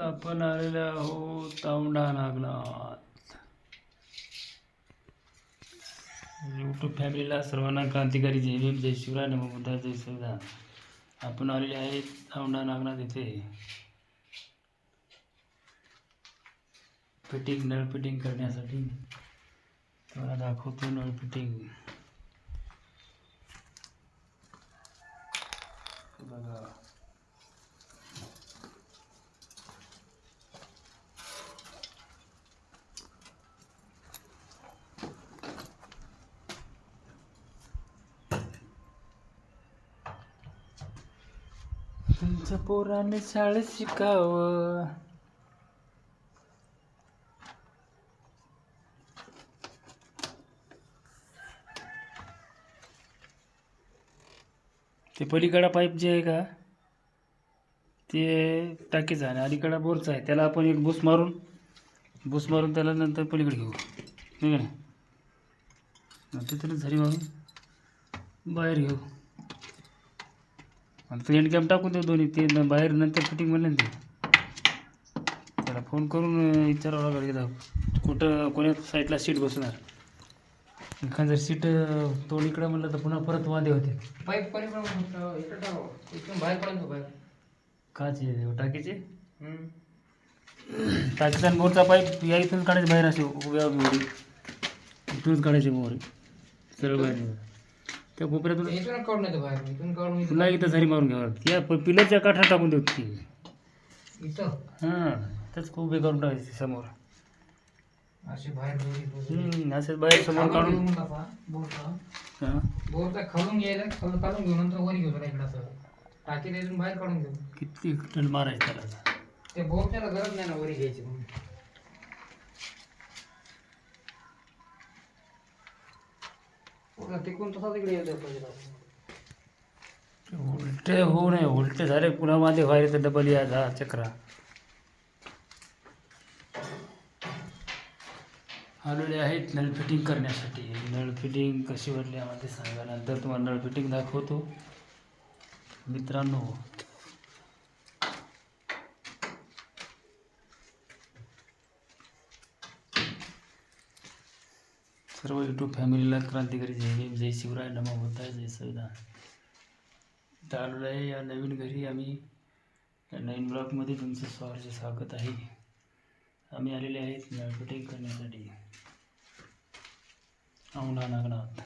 आपण आलेले आहोत तावडा नागनाथ यूट्यूब फॅमिलीला सर्वांना क्रांतिकारी जय भीम जय शिवराय नम बुद्धा जय संविधान. आपण आलेले आहेत तावडा नागनाथ इथे. फिटिंग नळ फिटिंग करण्यासाठी. तुम्हाला दाखवतो नळ फिटिंग. तुमचं पोराने शाळेत शिकावं. ते पलीकडा पाईप जे आहे का ते टाकीचं आहे आणि अलीकडा बोरचं आहे. त्याला आपण एक बुस मारून बुस मारून त्याला नंतर पलीकडे घेऊ. नाही का नाही? नंतर त्याला झरी मारून बाहेर घेऊ. आणि तो एंड कॅम्प टाकून देऊ दोन्ही. ते बाहेर नंतर फिटिंग म्हणलं ना ते. त्याला फोन करून विचारावं लागेल एकदा. कुठं कोण्या साईडला सीट बसणार? एखादं जर सीट तोड इकडं म्हणलं तर पुन्हा परत वादे होते. पाईप इथून बाहेर पडून बाहेर काचे टाकीचे. टाकीचा मोरचा पाईप या इथून काढायचे बाहेर असे उभ्या मोरी इथूनच काढायचे मोरी सरळ बाहेर. त्या कोपऱ्यातून इथून काढून येतो बाहेर इथून काढून पुन्हा इथं झरी मारून घ्यावं लागते. या प- पिलरच्या काठात टाकून देऊ ती. इथं? हां त्याच खूप उभे करून टाकायचे समोर. असे बाहेर दोरी. हम्म, बाहेर समोर काढून. हां. बोरचा खालून घ्यायला खालून काढून घेऊ नंतर वर घेऊ त्याला इकडं असं. टाकी इथून बाहेर काढून घेऊ. किती टन मारायचं त्याला. ते बोरच्याला गरज नाही ना वरी घ्यायची म्हणून. तिकडून तसा तिकडे येतो उलटे होऊ नये हो उलटे झाले. पुन्हा माझे व्हायला तर डबल या दहा चक्रा. आलेले आहेत नळ फिटिंग करण्यासाठी. नळ फिटिंग कशी वाटली आम्हाला सांगा. नंतर तुम्हाला नळ फिटिंग दाखवतो. मित्रांनो सर्व यूट्यूब फॅमिलीला क्रांतिकारी जय भीम जय शिवराय नमा होत आहे जय संविधान इथं आलेलो आहे या नवीन घरी आम्ही या नवीन ब्लॉकमध्ये तुमचं स्वागत स्वागत आहे. आम्ही आलेले आहेत नळ करण्यासाठी. औंढा नागनाथ.